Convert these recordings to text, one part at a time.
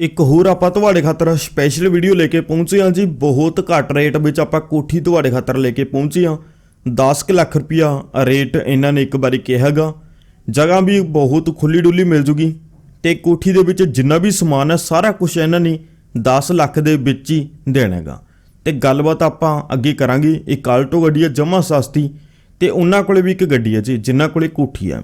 ਇੱਕ ਹੋਰ ਆਪਾਂ ਤੁਹਾਡੇ ਖਾਤਰ ਸਪੈਸ਼ਲ ਵੀਡੀਓ ਲੈ ਕੇ ਪਹੁੰਚੇ ਹਾਂ ਜੀ। ਬਹੁਤ ਘੱਟ ਰੇਟ ਵਿੱਚ ਆਪਾਂ ਕੋਠੀ ਤੁਹਾਡੇ ਖਾਤਰ ਲੈ ਕੇ ਪਹੁੰਚੇ ਹਾਂ। 10 ਕੁ ਲੱਖ ਰੁਪਿਆ ਰੇਟ ਇਹਨਾਂ ਨੇ ਇੱਕ ਵਾਰੀ ਕਿਹਾਗਾ ਜਗ੍ਹਾ ਵੀ ਬਹੁਤ ਖੁੱਲੀ ਡੁੱਲੀ ਮਿਲ ਜੂਗੀ। ਤੇ ਕੋਠੀ ਦੇ ਵਿੱਚ ਜਿੰਨਾ ਵੀ ਸਮਾਨ ਹੈ, ਸਾਰਾ ਕੁਝ ਇਹਨਾਂ ਨੇ 10 ਲੱਖ ਦੇ ਵਿੱਚ ਹੀ ਦੇਣਾ ਹੈਗਾ। ਤੇ ਗੱਲਬਾਤ ਆਪਾਂ ਅੱਗੇ ਕਰਾਂਗੇ। ਇੱਕ ਆਲਟੋ ਗੱਡੀ ਹੈ ਜਮਾ ਸਸਤੀ। ਤੇ ਉਹਨਾਂ ਕੋਲੇ ਵੀ ਇੱਕ ਗੱਡੀ ਹੈ ਜੀ, ਜਿਨ੍ਹਾਂ ਕੋਲੇ ਕੋਠੀ ਹੈ।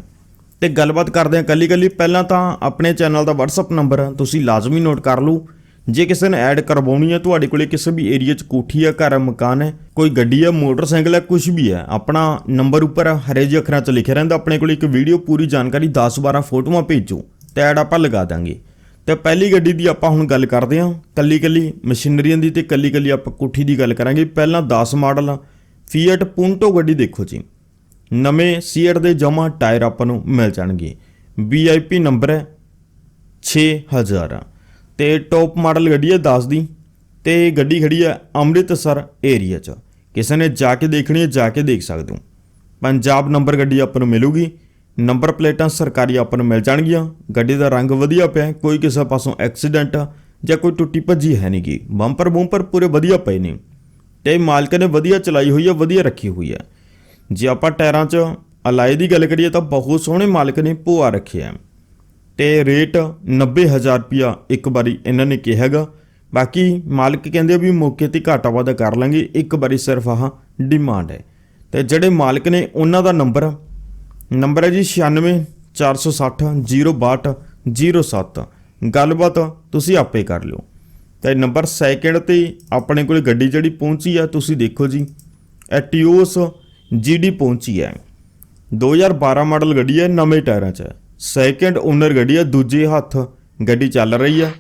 ਤੇ ਗੱਲਬਾਤ ਕਰਦੇ ਹਾਂ ਕੱਲੀ ਕੱਲੀ। ਪਹਿਲਾਂ ਤਾਂ ਆਪਣੇ ਚੈਨਲ ਦਾ WhatsApp ਨੰਬਰ ਤੁਸੀਂ ਲਾਜ਼ਮੀ ਨੋਟ ਕਰ ਲਓ। ਜੇ ਕਿਸੇ ਨੇ ਐਡ ਕਰਵਾਉਣੀ ਹੈ, ਤੁਹਾਡੇ ਕੋਲੇ ਕਿਸੇ ਵੀ ਏਰੀਆ 'ਚ ਕੋਠੀ ਆ ਘਰ ਹੈ, ਮਕਾਨ ਹੈ, ਕੋਈ ਗੱਡੀ ਆ ਮੋਟਰਸਾਈਕਲ ਹੈ ਕੁਝ ਵੀ ਹੈ, ਆਪਣਾ ਨੰਬਰ ਉੱਪਰ ਹਰੇ ਜਿਹੇ ਅੱਖਰਾਂ 'ਚ ਲਿਖਿਆ ਰਹਿੰਦਾ। ਆਪਣੇ ਕੋਲੇ ਇੱਕ ਵੀਡੀਓ ਪੂਰੀ ਜਾਣਕਾਰੀ 10-12 ਫੋਟੋਆਂ ਭੇਜੋ, ਤੇ ਐਡ ਆਪਾਂ ਲਗਾ ਦਾਂਗੇ। ਤੇ ਪਹਿਲੀ ਗੱਡੀ ਦੀ ਆਪਾਂ ਹੁਣ ਗੱਲ ਕਰਦੇ ਹਾਂ, ਕੱਲੀ ਕੱਲੀ ਮਸ਼ੀਨਰੀਆਂ ਦੀ ਤੇ ਕੱਲੀ ਕੱਲੀ ਆਪਾਂ ਕੋਠੀ ਦੀ ਗੱਲ ਕਰਾਂਗੇ। ਪਹਿਲਾਂ 10 ਮਾਡਲ ਫੀਐਟ ਪੁੰਟੋ ਗੱਡੀ ਦੇਖੋ ਜੀ। ਨਵੇਂ ਸੀਐਟ ਦੇ ਜਮਾ ਟਾਇਰ ਆਪਾਂ ਨੂੰ ਮਿਲ ਜਾਣਗੇ। ਵੀਆਈਪੀ ਨੰਬਰ ਹੈ 6000 ਤੇ ਟੌਪ ਮਾਡਲ ਗੱਡੀ ਹੈ 10 ਦੀ। ਤੇ ਗੱਡੀ ਖੜੀ ਹੈ ਅੰਮ੍ਰਿਤਸਰ ਏਰੀਆ 'ਚ। ਕਿਸੇ ਨੇ ਜਾ ਕੇ ਦੇਖਣੀ ਹੈ, ਜਾ ਕੇ ਦੇਖ ਸਕਦੇ ਹੋ। ਪੰਜਾਬ ਨੰਬਰ ਗੱਡੀ ਆਪਾਂ ਨੂੰ ਮਿਲੂਗੀ। ਨੰਬਰ ਪਲੇਟਾਂ ਸਰਕਾਰੀ ਆਪਾਂ ਨੂੰ ਮਿਲ ਜਾਣਗੀਆਂ। ਗੱਡੀ ਦਾ ਰੰਗ ਵਧੀਆ ਪਿਆ ਕੋਈ ਕਿਸੇ ਪਾਸੋਂ ਐਕਸੀਡੈਂਟ ਜਾਂ ਕੋਈ ਟੁੱਟੀ ਭੱਜੀ ਹੈ ਨਹੀਂਗੀ ਬੰਪਰ ਬੰਪਰ ਪੂਰੇ ਵਧੀਆ ਪਏ ਨੇ। ਤੇ ਮਾਲਕ ਨੇ ਵਧੀਆ ਚਲਾਈ ਹੋਈ ਹੈ, ਵਧੀਆ ਰੱਖੀ ਹੋਈ ਹੈ। ਜੇ ਆਪਾਂ ਟਾਇਰਾਂ 'ਚ ਅਲਾਈ ਦੀ ਗੱਲ ਕਰੀਏ ਤਾਂ ਬਹੁਤ ਸੋਹਣੇ ਮਾਲਕ ਨੇ ਭੂਆ ਰੱਖਿਆ ਹੈ ਤੇ ਰੇਟ 90000 ਰੁਪਿਆ ਇੱਕ ਵਾਰੀ ਇਹਨਾਂ ਨੇ ਕਿਹਾਗਾ ਬਾਕੀ ਮਾਲਕ ਕਹਿੰਦੇ ਵੀ ਮੌਕੇ ਤੇ ਘਾਟਾ ਵਾਧਾ ਕਰ ਲਾਂਗੇ, ਇੱਕ ਵਾਰੀ ਸਿਰਫ ਆਹ ਡਿਮਾਂਡ ਹੈ। ਤੇ ਜਿਹੜੇ ਮਾਲਕ ਨੇ ਉਹਨਾਂ ਦਾ ਨੰਬਰ ਨੰਬਰ ਹੈ ਜੀ 96 460 062 07 ਗੱਲਬਾਤ ਤੁਸੀਂ ਆਪੇ ਕਰ ਲਿਓ। ਤੇ ਨੰਬਰ ਸੈਕਿੰਡ ਤੇ ਆਪਣੇ ਕੋਲ ਗੱਡੀ ਜਿਹੜੀ ਪਹੁੰਚੀ ਆ, ਤੁਸੀਂ ਦੇਖੋ ਜੀ ਐਟੀਓਸ ਜੀਡੀ ਪਹੁੰਚੀ ਹੈ। 2012 ਮਾਡਲ ਗੱਡੀ ਹੈ, ਨਵੇਂ ਟਾਇਰਾਂ 'ਚ। ਹੈ ਸੈਕਿੰਡ ਓਨਰ ਗੱਡੀ ਹੈ, ਦੂਜੇ ਹੱਥ ਗੱਡੀ ਚੱਲ ਰਹੀ ਹੈ।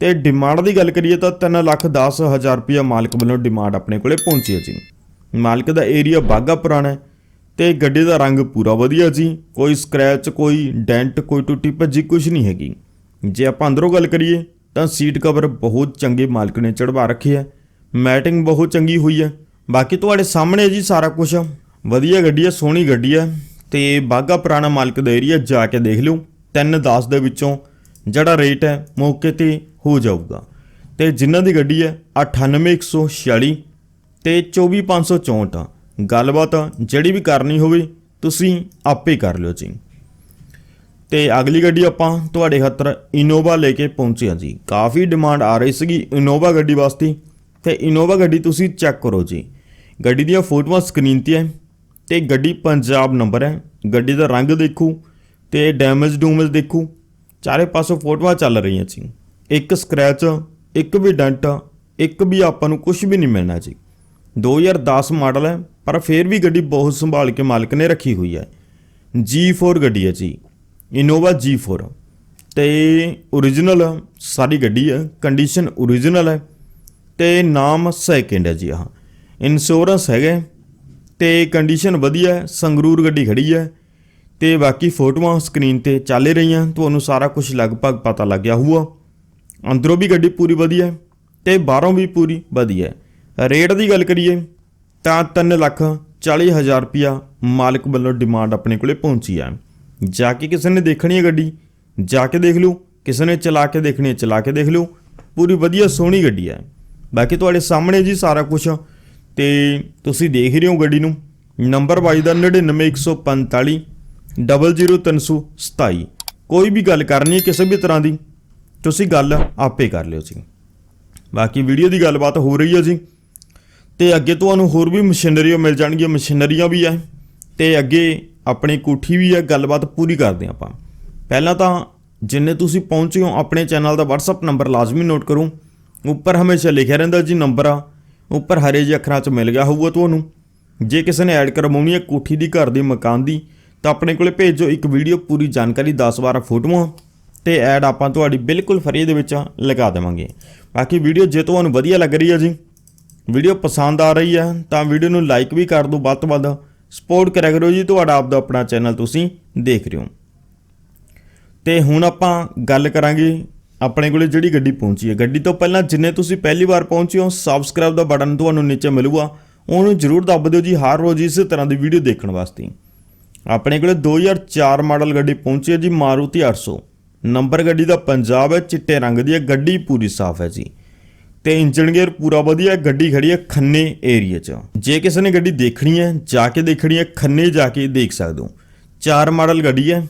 ਤੇ ਡਿਮਾਂਡ ਦੀ ਗੱਲ ਕਰੀਏ ਤਾਂ 3 ਲੱਖ 10 ਹਜ਼ਾਰ ਰੁਪਇਆ ਮਾਲਕ ਵੱਲੋਂ ਡਿਮਾਂਡ ਆਪਣੇ ਕੋਲੇ ਪਹੁੰਚੀ ਹੈ ਜੀ। ਮਾਲਕ ਦਾ ਏਰੀਆ ਬਾਗਾ ਪੁਰਾਣਾ ਹੈ ਤੇ ਗੱਡੀ ਦਾ ਰੰਗ ਪੂਰਾ ਵਧੀਆ ਜੀ। ਕੋਈ ਸਕ੍ਰੈਚ ਕੋਈ ਡੈਂਟ ਕੋਈ ਟੁੱਟੀ ਭੱਜੀ ਕੁਝ ਨਹੀਂ ਹੈਗੀ। ਜੇ ਆਪਾਂ ਅੰਦਰੋਂ ਗੱਲ ਕਰੀਏ ਤਾਂ ਸੀਟ ਕਵਰ ਬਹੁਤ ਚੰਗੇ ਮਾਲਕ ਨੇ ਚੜਵਾ ਰੱਖੇ ਹੈ। ਮੈਟਿੰਗ ਬਹੁਤ ਚੰਗੀ ਹੋਈ ਹੈ। ਬਾਕੀ ਤੁਹਾਡੇ ਸਾਹਮਣੇ ਜੀ ਸਾਰਾ ਕੁਝ ਵਧੀਆ ਗੱਡੀ ਹੈ ਸੋਹਣੀ ਗੱਡੀ ਹੈ ਤੇ ਬਾਗਾ ਪੁਰਾਣਾ ਮਾਲਕ ਦਾ ਏਰੀਆ ਜਾ ਕੇ ਦੇਖ ਲਿਓ। 3-10 ਦੇ ਵਿੱਚੋਂ ਜਿਹੜਾ ਰੇਟ ਹੈ ਮੌਕੇ ਤੇ ਹੋ ਜਾਊਗਾ। ਤੇ ਜਿਨ੍ਹਾਂ ਦੀ ਗੱਡੀ ਹੈ 98146 ਤੇ 24564 ਗੱਲਬਾਤ ਜਿਹੜੀ ਵੀ ਕਰਨੀ ਹੋਵੇ, ਤੁਸੀਂ ਆਪੇ ਕਰ ਲਿਓ ਜੀ। ਤੇ ਅਗਲੀ ਗੱਡੀ ਆਪਾਂ ਤੁਹਾਡੇ ਖਾਤਰ ਇਨੋਵਾ ਲੈ ਕੇ ਪਹੁੰਚੇ ਹਾਂ ਜੀ। ਕਾਫੀ ਡਿਮਾਂਡ ਆ ਰਹੀ ਸੀਗੀ ਇਨੋਵਾ ਗੱਡੀ ਵਾਸਤੇ। ਤੇ ਇਨੋਵਾ ਗੱਡੀ ਤੁਸੀਂ ਚੈੱਕ ਕਰੋ ਜੀ। ਗੱਡੀ ਦੀਆਂ ਫੋਟੋਆਂ ਸਕਰੀਨ ਤੇ ਹੈ। ਤੇ ਗੱਡੀ ਪੰਜਾਬ ਨੰਬਰ ਹੈ। ਗੱਡੀ ਦਾ ਰੰਗ ਦੇਖੋ ਤੇ ਡੈਮੇਜ ਡੂਮੇਜ ਦੇਖੋ। ਚਾਰੇ ਪਾਸੋਂ ਫੋਟੋਆਂ ਚੱਲ ਰਹੀਆਂ ਸੀ। ਇੱਕ ਸਕ੍ਰੈਚ ਇੱਕ ਵੀ ਡੰਟ ਇੱਕ ਵੀ ਆਪਾਂ ਨੂੰ ਕੁਝ ਵੀ ਨਹੀਂ ਮਿਲਣਾ ਜੀ। 2010 ਮਾਡਲ ਹੈ, ਪਰ ਫਿਰ ਵੀ ਗੱਡੀ ਬਹੁਤ ਸੰਭਾਲ ਕੇ ਮਾਲਕ ਨੇ ਰੱਖੀ ਹੋਈ ਹੈ। G4 ਗੱਡੀ ਹੈ ਜੀ। ਇਨੋਵਾ G4 ਤੇ origignal ਸਾਰੀ ਗੱਡੀ ਹੈ ਕੰਡੀਸ਼ਨ origignal ਹੈ। ਤੇ ਨਾਮ ਸੈਕਿੰਡ ਹੈ ਜੀ ਆਹ ਇੰਸ਼ੋਰੈਂਸ ਹੈਗੇ ਤੇ ਕੰਡੀਸ਼ਨ ਵਧੀਆ ਹੈ, ਸੰਗਰੂਰ ਗੱਡੀ ਖੜੀ ਹੈ ਤੇ ਬਾਕੀ ਫੋਟੋਆਂ ਸਕਰੀਨ ਤੇ ਚੱਲ ਰਹੀਆਂ, ਤੁਹਾਨੂੰ ਸਾਰਾ ਕੁਝ ਲਗਭਗ ਪਤਾ ਲੱਗ ਗਿਆ ਹੋਊਗਾ। ਅੰਦਰੋਂ ਵੀ ਗੱਡੀ ਪੂਰੀ ਵਧੀਆ ਹੈ ਤੇ ਬਾਹਰੋਂ ਵੀ ਪੂਰੀ ਵਧੀਆ ਹੈ। ਰੇਟ ਦੀ ਗੱਲ ਕਰੀਏ ਤਾਂ 3 ਲੱਖ 40 ਹਜ਼ਾਰ ਰੁਪਿਆ ਮਾਲਕ ਵੱਲੋਂ ਡਿਮਾਂਡ ਆਪਣੇ ਕੋਲੇ ਪਹੁੰਚੀ ਹੈ। ਜਾ ਕੇ ਕਿਸੇ ਨੇ ਦੇਖਣੀ ਹੈ ਗੱਡੀ, ਜਾ ਕੇ ਦੇਖ ਲਓ, ਕਿਸੇ ਨੇ ਚਲਾ ਕੇ ਦੇਖਣੀ ਹੈ, ਚਲਾ ਕੇ ਦੇਖ ਲਓ। ਪੂਰੀ ਵਧੀਆ ਸੋਹਣੀ ਗੱਡੀ ਹੈ। ਬਾਕੀ ਤੁਹਾਡੇ ਸਾਹਮਣੇ ਜੀ ਸਾਰਾ ਕੁਝ ਤੇ ਤੁਸੀਂ ਦੇਖ ਰਹੇ ਹੋ ਗੱਡੀ ਨੂੰ, ਨੰਬਰ ਵਾਈਜ਼ ਦਾ 99145 00327 ਕੋਈ ਵੀ ਗੱਲ ਕਰਨੀ ਹੈ ਕਿਸੇ ਵੀ ਤਰ੍ਹਾਂ ਦੀ, ਤੁਸੀਂ ਗੱਲ ਆਪੇ ਕਰ ਲਿਓ ਜੀ। ਬਾਕੀ ਵੀਡੀਓ ਦੀ ਗੱਲਬਾਤ ਹੋ ਰਹੀ ਹੈ ਜੀ। ਤੇ ਅੱਗੇ ਤੁਹਾਨੂੰ ਹੋਰ ਵੀ ਮਸ਼ੀਨਰੀਆਂ ਮਿਲ ਜਾਣਗੀਆਂ, ਮਸ਼ੀਨਰੀਆਂ ਵੀ ਹੈ। ਤੇ ਅੱਗੇ ਆਪਣੀ ਕੋਠੀ ਵੀ ਹੈ, ਗੱਲਬਾਤ ਪੂਰੀ ਕਰਦੇ ਹਾਂ ਆਪਾਂ। ਪਹਿਲਾਂ ਤਾਂ ਜਿੰਨੇ ਤੁਸੀਂ ਪਹੁੰਚੇ ਹੋ, ਆਪਣੇ ਚੈਨਲ ਦਾ WhatsApp ਨੰਬਰ ਲਾਜ਼ਮੀ ਨੋਟ ਕਰੋ। ਉੱਪਰ ਹਮੇਸ਼ਾ ਲਿਖਿਆ ਰਹਿੰਦਾ ਜੀ ਨੰਬਰ। ਆ ਉੱਪਰ ਹਰੇ ਜਿਹੇ ਅੱਖਰਾਂ 'ਚ ਮਿਲ ਗਿਆ ਹੋਊਗਾ ਤੁਹਾਨੂੰ। ਜੇ ਕਿਸੇ ਨੇ ਐਡ ਕਰਵਾਉਣੀ ਹੈ ਕੋਠੀ ਦੀ, ਘਰ ਦੀ, ਮਕਾਨ ਦੀ, ਤਾਂ ਆਪਣੇ ਕੋਲੇ ਭੇਜੋ ਇੱਕ ਵੀਡੀਓ, ਪੂਰੀ ਜਾਣਕਾਰੀ 10-12 ਫੋਟੋਆਂ। ਤੇ ਐਡ ਆਪਾਂ ਤੁਹਾਡੀ ਬਿਲਕੁਲ ਫਰੀ ਦੇ ਵਿੱਚ ਲਗਾ ਦੇਵਾਂਗੇ। ਬਾਕੀ ਵੀਡੀਓ ਜੇ ਤੁਹਾਨੂੰ ਵਧੀਆ ਲੱਗ ਰਹੀ ਹੈ ਜੀ, ਵੀਡੀਓ ਪਸੰਦ ਆ ਰਹੀ ਹੈ, ਤਾਂ ਵੀਡੀਓ ਨੂੰ ਲਾਈਕ ਵੀ ਕਰ ਦਿਓ ਵੱਧ ਤੋਂ ਵੱਧ। ਸਪੋਰਟ ਕਰਿਆ ਕਰੋ ਜੀ, ਤੁਹਾਡਾ ਆਪਦਾ ਆਪਣਾ ਚੈਨਲ ਤੁਸੀਂ ਦੇਖ ਰਹੇ ਹੋ। ਤੇ ਹੁਣ ਆਪਾਂ ਗੱਲ ਕਰਾਂਗੇ ਆਪਣੇ ਕੋਲੇ ਜਿਹੜੀ ਗੱਡੀ ਪਹੁੰਚੀ ਹੈ। ਗੱਡੀ ਤੋਂ ਪਹਿਲਾਂ ਜਿੰਨੇ ਤੁਸੀਂ ਪਹਿਲੀ ਵਾਰ ਪਹੁੰਚੇ ਹੋ ਸਬਸਕ੍ਰਾਈਬ ਦਾ ਬਟਨ ਤੁਹਾਨੂੰ ਨੀਚੇ ਮਿਲੂਗਾ। ਉਹਨੂੰ ਜਰੂਰ ਦੱਬ ਦਿਓ ਜੀ, ਹਰ ਰੋਜ਼ ਇਸੇ ਤਰ੍ਹਾਂ ਦੀ ਵੀਡੀਓ ਦੇਖਣ ਵਾਸਤੇ। ਆਪਣੇ ਕੋਲੇ 2004 ਮਾਡਲ ਗੱਡੀ ਪਹੁੰਚੀ ਹੈ ਜੀ, ਮਾਰੂਤੀ 800 ਨੰਬਰ ਗੱਡੀ ਦਾ ਪੰਜਾਬ ਹੈ, ਚਿੱਟੇ ਰੰਗ ਦੀ ਹੈ, ਗੱਡੀ ਪੂਰੀ ਸਾਫ਼ ਹੈ ਜੀ। ਤੇ ਇੰਜਨ ਗੇਅਰ ਪੂਰਾ ਵਧੀਆ ਗੱਡੀ ਖੜੀ ਹੈ ਖੰਨੇ ਏਰੀਆ 'ਚ। ਜੇ ਕਿਸੇ ਨੇ ਗੱਡੀ ਦੇਖਣੀ ਹੈ, ਜਾ ਕੇ ਦੇਖਣੀ ਹੈ, ਖੰਨੇ ਜਾ ਕੇ ਦੇਖ ਸਕਦੇ ਹੋ। ਚਾਰ ਮਾਡਲ ਗੱਡੀ ਹੈ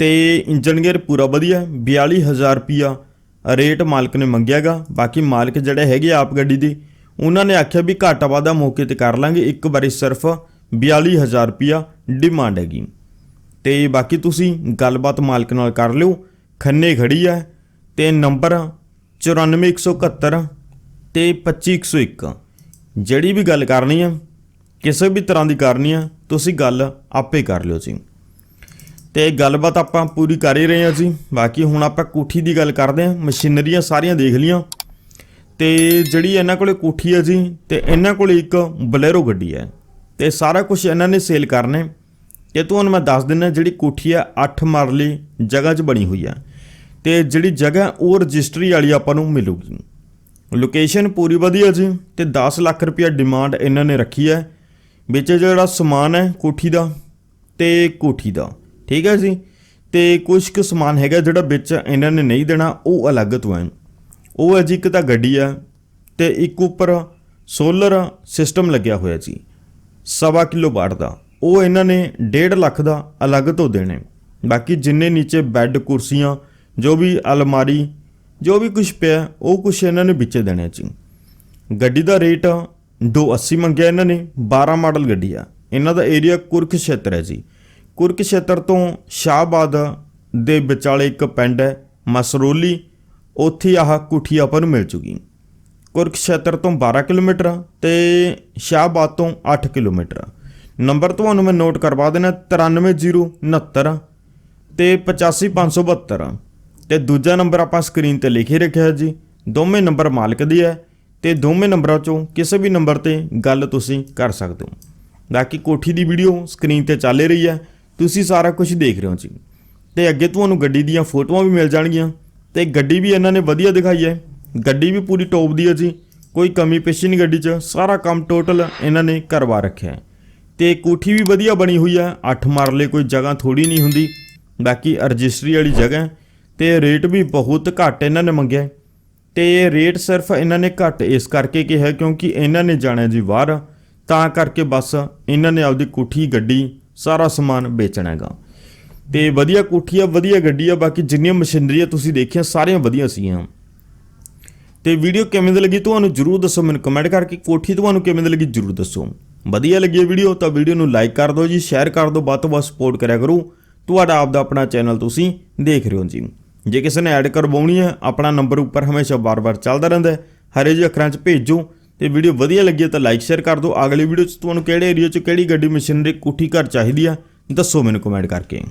ਤੇ ਇੰਜਨ ਗੇਅਰ ਪੂਰਾ ਵਧੀਆ ਹੈ, 42000 ਰੁਪਿਆ ਰੇਟ ਮਾਲਕ ਨੇ ਮੰਗਿਆਗਾ। ਬਾਕੀ ਮਾਲਕ ਜਿਹੜੇ ਹੈਗੇ ਆ ਆਪ ਗੱਡੀ ਦੇ ਉਹਨਾਂ ਨੇ ਆਖਿਆ ਵੀ ਘਾਟਾ ਵਾਧਾ ਮੌਕੇ ਤੇ ਕਰ ਲਾਂਗੇ ਇੱਕ ਵਾਰੀ ਸਿਰਫ 42000 ਰੁਪਿਆ ਡਿਮਾਂਡ ਹੈਗੀ। ਤੇ ਬਾਕੀ ਤੁਸੀਂ ਗੱਲਬਾਤ ਮਾਲਕ ਨਾਲ ਕਰ ਲਿਓ ਖੰਨੇ ਖੜੀ ਹੈ ਤੇ ਨੰਬਰ 94171 ਤੇ 25101 ਜਿਹੜੀ ਵੀ ਗੱਲ ਕਰਨੀ ਹੈ ਕਿਸੇ ਵੀ ਤਰ੍ਹਾਂ ਦੀ ਕਰਨੀ ਹੈ ਤੁਸੀਂ ਗੱਲ ਆਪੇ ਕਰ ਲਿਓ ਜੀ। ਤੇ ਗੱਲਬਾਤ ਆਪਾਂ ਪੂਰੀ ਕਰ ਹੀ ਰਹੇ ਹਾਂ ਜੀ ਬਾਕੀ ਹੁਣ ਆਪਾਂ ਕੋਠੀ ਦੀ ਗੱਲ ਕਰਦੇ ਹਾਂ। ਮਸ਼ੀਨਰੀਆਂ ਸਾਰੀਆਂ ਦੇਖ ਲੀਆਂ ਤੇ ਜਿਹੜੀ ਇਹਨਾਂ ਕੋਲੇ ਕੋਠੀ ਹੈ ਜੀ, ਤੇ ਇਹਨਾਂ ਕੋਲੇ ਇੱਕ ਬਲੇਰੋ ਗੱਡੀ ਹੈ। ਤੇ ਸਾਰਾ ਕੁਝ ਇਹਨਾਂ ਨੇ ਸੇਲ ਕਰਨੇ ਹੈ। ਤੇ ਤੁਹਾਨੂੰ ਮੈਂ ਦੱਸ ਦਿੰਦਾ, ਜਿਹੜੀ ਕੋਠੀ ਹੈ 8 ਮਰਲੀ ਜਗ੍ਹਾ 'ਚ ਬਣੀ ਹੋਈ ਹੈ। ਤੇ ਜਿਹੜੀ ਜਗ੍ਹਾ ਉਹ ਰਜਿਸਟਰੀ ਵਾਲੀ ਆਪਾਂ ਨੂੰ ਮਿਲੂਗੀ। ਲੋਕੇਸ਼ਨ ਪੂਰੀ ਵਧੀਆ ਜੀ, ਤੇ 10 ਲੱਖ ਰੁਪਇਆ ਡਿਮਾਂਡ ਇਹਨਾਂ ਨੇ ਰੱਖੀ ਹੈ। ਵਿੱਚ ਜਿਹੜਾ ਸਮਾਨ ਹੈ ਕੋਠੀ ਦਾ ਤੇ ਕੋਠੀ ਦਾ। ਠੀਕ ਹੈ ਜੀ? ਤੇ ਕੁਝ ਕੁ ਸਮਾਨ ਹੈਗਾ ਜਿਹੜਾ ਵਿੱਚ ਇਹਨਾਂ ਨੇ ਨਹੀਂ ਦੇਣਾ, ਉਹ ਅਲੱਗ ਤੋਂ ਹੈ। ਉਹ ਹੈ ਜੀ ਇੱਕ ਤਾਂ ਗੱਡੀ ਹੈ ਤੇ ਇੱਕ ਉੱਪਰ ਸੋਲਰ ਸਿਸਟਮ ਲੱਗਿਆ ਹੋਇਆ ਜੀ, ਸਵਾ ਕਿਲੋ ਵਾਟ ਦਾ। ਉਹ ਇਹਨਾਂ ਨੇ 1.5 ਲੱਖ ਦਾ ਅਲੱਗ ਤੋਂ ਦੇਣੇ। ਬਾਕੀ ਜਿੰਨੇ ਨੀਚੇ ਬੈੱਡ, ਕੁਰਸੀਆਂ, ਜੋ ਵੀ ਅਲਮਾਰੀ, ਜੋ ਵੀ ਕੁਝ ਪਿਆ, ਉਹ ਕੁਝ ਇਹਨਾਂ ਨੇ ਵਿੱਚੇ ਦੇਣੇ ਜੀ। ਗੱਡੀ ਦਾ ਰੇਟ 280 ਮੰਗਿਆ ਇਹਨਾਂ ਨੇ 12 ਮਾਡਲ ਗੱਡੀ ਆ। ਇਹਨਾਂ ਦਾ ਏਰੀਆ ਕੁਰਖ ਕੁਰਕਸ਼ੇਤਰ ਹੈ ਜੀ। ਕੁਰਕਸ਼ੇਤਰ ਤੋਂ ਸ਼ਾਹਬਾਦ ਦੇ ਵਿਚਾਲੇ ਇੱਕ ਪਿੰਡ ਹੈ, ਮਸਰੋਲੀ। ਉੱਥੇ ਆਹ ਕੁਠੀ ਆਪਾਂ ਨੂੰ ਮਿਲ ਚੁਗੀ ਕੁਰਕਸ਼ੇਤਰ ਤੋਂ 12 ਕਿਲੋਮੀਟਰ ਤੇ ਸ਼ਾਹਬਾਦ ਤੋਂ 8 ਕਿਲੋਮੀਟਰ। ਨੰਬਰ ਤੁਹਾਨੂੰ ਮੈਂ ਨੋਟ ਕਰਵਾ ਦੇਣਾ 93069 ਤੇ 85572 ਤੇ ਦੂਜਾ ਨੰਬਰ ਆਪਾਂ ਸਕਰੀਨ ਤੇ ਲਿਖੇ ਰੱਖਿਆ ਜੀ, ਦੋਵੇਂ ਨੰਬਰ ਮਾਲਕ ਦੀ ਹੈ ਤੇ ਦੋਵੇਂ ਨੰਬਰਾਂ ਚੋਂ ਕਿਸੇ ਵੀ ਨੰਬਰ ਤੇ ਗੱਲ ਤੁਸੀਂ ਕਰ ਸਕਦੇ ਹੋ। ਬਾਕੀ ਕੋਠੀ ਦੀ ਵੀਡੀਓ ਸਕਰੀਨ ਤੇ ਚੱਲ ਹੀ ਰਹੀ ਹੈ ਤੁਸੀਂ ਸਾਰਾ ਕੁਝ ਦੇਖ ਰਹੇ ਹੋ ਜੀ। ਤੇ ਅੱਗੇ ਤੁਹਾਨੂੰ ਗੱਡੀ ਦੀਆਂ ਫੋਟੋਆਂ ਵੀ ਮਿਲ ਜਾਣਗੀਆਂ ਤੇ ਗੱਡੀ ਵੀ ਇਹਨਾਂ ਨੇ ਵਧੀਆ ਦਿਖਾਈ ਹੈ। ਗੱਡੀ ਵੀ ਪੂਰੀ ਟੌਪ ਦੀ ਹੈ ਜੀ। ਕੋਈ ਕਮੀ ਪੇਸ਼ੀ ਨਹੀਂ ਗੱਡੀ 'ਚ। ਸਾਰਾ ਕੰਮ ਟੋਟਲ ਇਹਨਾਂ ਨੇ ਕਰਵਾ ਰੱਖਿਆ ਹੈ। ਤੇ ਕੋਠੀ ਵੀ ਵਧੀਆ ਬਣੀ ਹੋਈ ਹੈ। 8 ਮਰਲੇ ਕੋਈ ਜਗ੍ਹਾ ਥੋੜੀ ਨਹੀਂ ਹੁੰਦੀ। ਬਾਕੀ ਰਜਿਸਟਰੀ ਵਾਲੀ ਜਗ੍ਹਾ ਹੈ। ਤੇ ਰੇਟ ਵੀ ਬਹੁਤ ਘੱਟ ਇਹਨਾਂ ਨੇ ਮੰਗਿਆ ਹੈ। ਤੇ ਰੇਟ ਸਿਰਫ ਇਹਨਾਂ ਨੇ ਘੱਟ ਇਸ ਕਰਕੇ ਕਿਹਾ ਕਿਉਂਕਿ ਇਹਨਾਂ ਨੇ ਜਾਣਾ ਜੀ ਬਾਹਰ। ਤਾਂ ਕਰਕੇ ਬਸ ਇਹਨਾਂ ਨੇ ਆਪਦੀ ਕੋਠੀ, ਗੱਡੀ ਸਾਰਾ ਸਮਾਨ ਵੇਚਣਾ ਹੈਗਾ। ਤੇ ਵਧੀਆ ਕੋਠੀ ਆ, ਵਧੀਆ ਗੱਡੀ ਆ, ਬਾਕੀ ਜਿੰਨੀਆਂ ਮਸ਼ੀਨਰੀਆਂ ਤੁਸੀਂ ਦੇਖੀਆਂ, ਸਾਰੀਆਂ ਵਧੀਆ ਸੀਗੀਆਂ। ਤੇ ਵੀਡੀਓ ਕਿਵੇਂ ਦੀ ਲੱਗੀ ਤੁਹਾਨੂੰ ਜਰੂਰ ਦੱਸੋ, ਮੈਨੂੰ ਕਮੈਂਟ ਕਰਕੇ ਕੋਠੀ ਤੁਹਾਨੂੰ ਕਿਵੇਂ ਦੀ ਲੱਗੀ ਜਰੂਰ ਦੱਸੋ। ਵਧੀਆ ਲੱਗੀ ਵੀਡੀਓ ਤਾਂ ਵੀਡੀਓ ਨੂੰ ਲਾਈਕ ਕਰ ਦਿਓ ਜੀ ਸ਼ੇਅਰ ਕਰ ਦਿਓ, ਵੱਧ ਤੋਂ ਵੱਧ ਸਪੋਰਟ ਕਰਿਆ ਕਰੋ। ਤੁਹਾਡਾ ਆਪਦਾ ਆਪਣਾ ਚੈਨਲ ਤੁਸੀਂ ਦੇਖ ਰਹੇ ਹੋ ਜੀ। ਜੇ ਕਿਸੇ ਨੇ ਐਡ ਕਰਵਾਉਣੀ ਹੈ ਆਪਣਾ ਨੰਬਰ ਉੱਪਰ ਹਮੇਸ਼ਾ ਬਾਰ-ਬਾਰ ਚੱਲਦਾ ਰਹਿੰਦਾ ਹੈ। ਹਰੇ ਜਿਹੇ ਅੱਖਰਾਂ 'ਚ ਭੇਜੋ। ਤੇ ਵੀਡੀਓ ਵਧੀਆ ਲੱਗੀ ਹੈ ਤਾਂ ਲਾਈਕ ਸ਼ੇਅਰ ਕਰ ਦਿਓ। ਅਗਲੀ ਵੀਡੀਓ 'ਚ ਤੁਹਾਨੂੰ ਕਿਹੜੇ ਏਰੀਆ 'ਚ ਕਿਹੜੀ ਗੱਡੀ ਮਸ਼ੀਨਰੀ ਕੋਠੀ ਘਰ ਚਾਹੀਦੀ ਆ, ਦੱਸੋ ਮੈਨੂੰ ਕਮੈਂਟ ਕਰਕੇ।